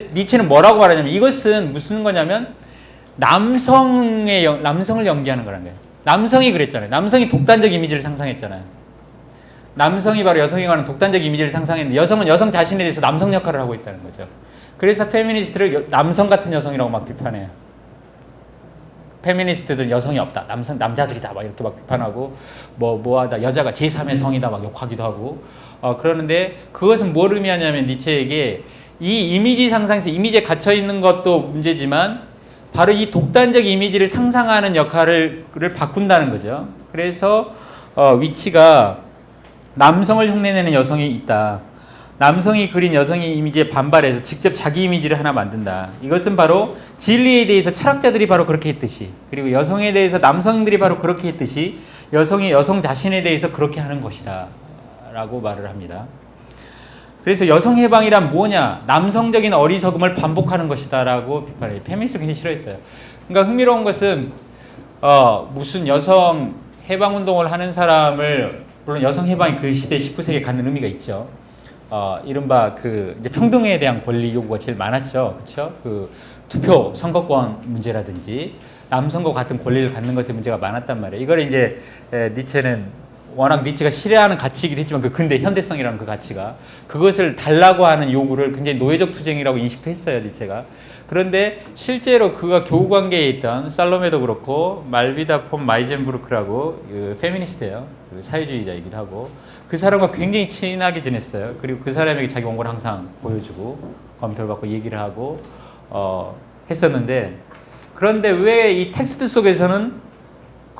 니체는 뭐라고 말하냐면 이것은 무슨 거냐면 남성의 영- 남성을 연기하는 거라는 거예요. 남성이 그랬잖아요. 남성이 독단적 이미지를 상상했잖아요. 남성이 바로 여성에 관한 독단적 이미지를 상상했는데 여성은 여성 자신에 대해서 남성 역할을 하고 있다는 거죠. 그래서 페미니스트를 여- 남성 같은 여성이라고 막 비판해요. 페미니스트들은 여성이 없다. 남성 남자들이다. 막 이렇게 막 비판하고 뭐 뭐하다. 여자가 제3의 성이다. 막 욕하기도 하고. 어 그러는데 그것은 뭘 의미하냐면 니체에게 이 이미지 상상에서 이미지에 갇혀 있는 것도 문제지만 바로 이 독단적 이미지를 상상하는 역할을 를 바꾼다는 거죠. 그래서 어 위치가 남성을 흉내내는 여성이 있다. 남성이 그린 여성의 이미지에 반발해서 직접 자기 이미지를 하나 만든다. 이것은 바로 진리에 대해서 철학자들이 바로 그렇게 했듯이 그리고 여성에 대해서 남성들이 바로 그렇게 했듯이 여성이 여성 자신에 대해서 그렇게 하는 것이다. 라고 말을 합니다. 그래서 여성 해방이란 뭐냐? 남성적인 어리석음을 반복하는 것이다라고 비판해요. 페미니스트 굉장히 싫어했어요. 그러니까 흥미로운 것은 어, 무슨 여성 해방 운동을 하는 사람을 물론 여성 해방이 그 시대 19세기에 갖는 의미가 있죠. 어, 이른바 그 이제 평등에 대한 권리 요구가 제일 많았죠. 그렇죠? 그 투표 선거권 문제라든지 남성과 같은 권리를 갖는 것에 문제가 많았단 말이에요. 이걸 이제 에, 니체는 워낙 니체가 싫어하는 가치이긴 했지만 그 근대 현대성이라는 그 가치가 그것을 달라고 하는 요구를 굉장히 노예적 투쟁이라고 인식도 했어요 니체가. 그런데 실제로 그가 교우 관계에 있던 살로메도 그렇고 말비다 폰 마이젠부르크라고 그 페미니스트예요. 그 사회주의자이기도 하고 그 사람과 굉장히 친하게 지냈어요. 그리고 그 사람에게 자기 원고를 항상 보여주고 검토를 받고 얘기를 하고 어, 했었는데 그런데 왜 이 텍스트 속에서는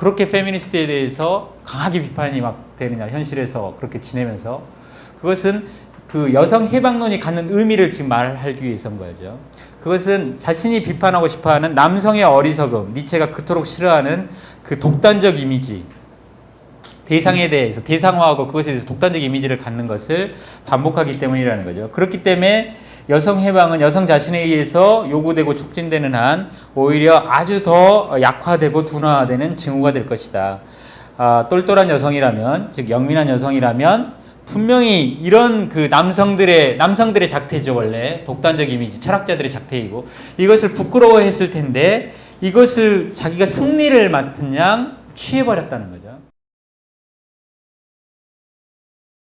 그렇게 페미니스트에 대해서 강하게 비판이 막 되느냐 현실에서 그렇게 지내면서 그것은 그 여성 해방론이 갖는 의미를 지금 말하기 위해서인 거죠. 그것은 자신이 비판하고 싶어하는 남성의 어리석음, 니체가 그토록 싫어하는 그 독단적 이미지, 대상에 대해서 대상화하고 그것에 대해서 독단적 이미지를 갖는 것을 반복하기 때문이라는 거죠. 그렇기 때문에 여성 해방은 여성 자신에 의해서 요구되고 촉진되는 한 오히려 아주 더 약화되고 둔화되는 징후가 될 것이다. 아, 똘똘한 여성이라면, 즉 영민한 여성이라면 분명히 이런 그 남성들의 남성들의 작태죠 원래 독단적 이미지 철학자들의 작태이고 이것을 부끄러워했을 텐데 이것을 자기가 승리를 맡은 양 취해버렸다는 거죠.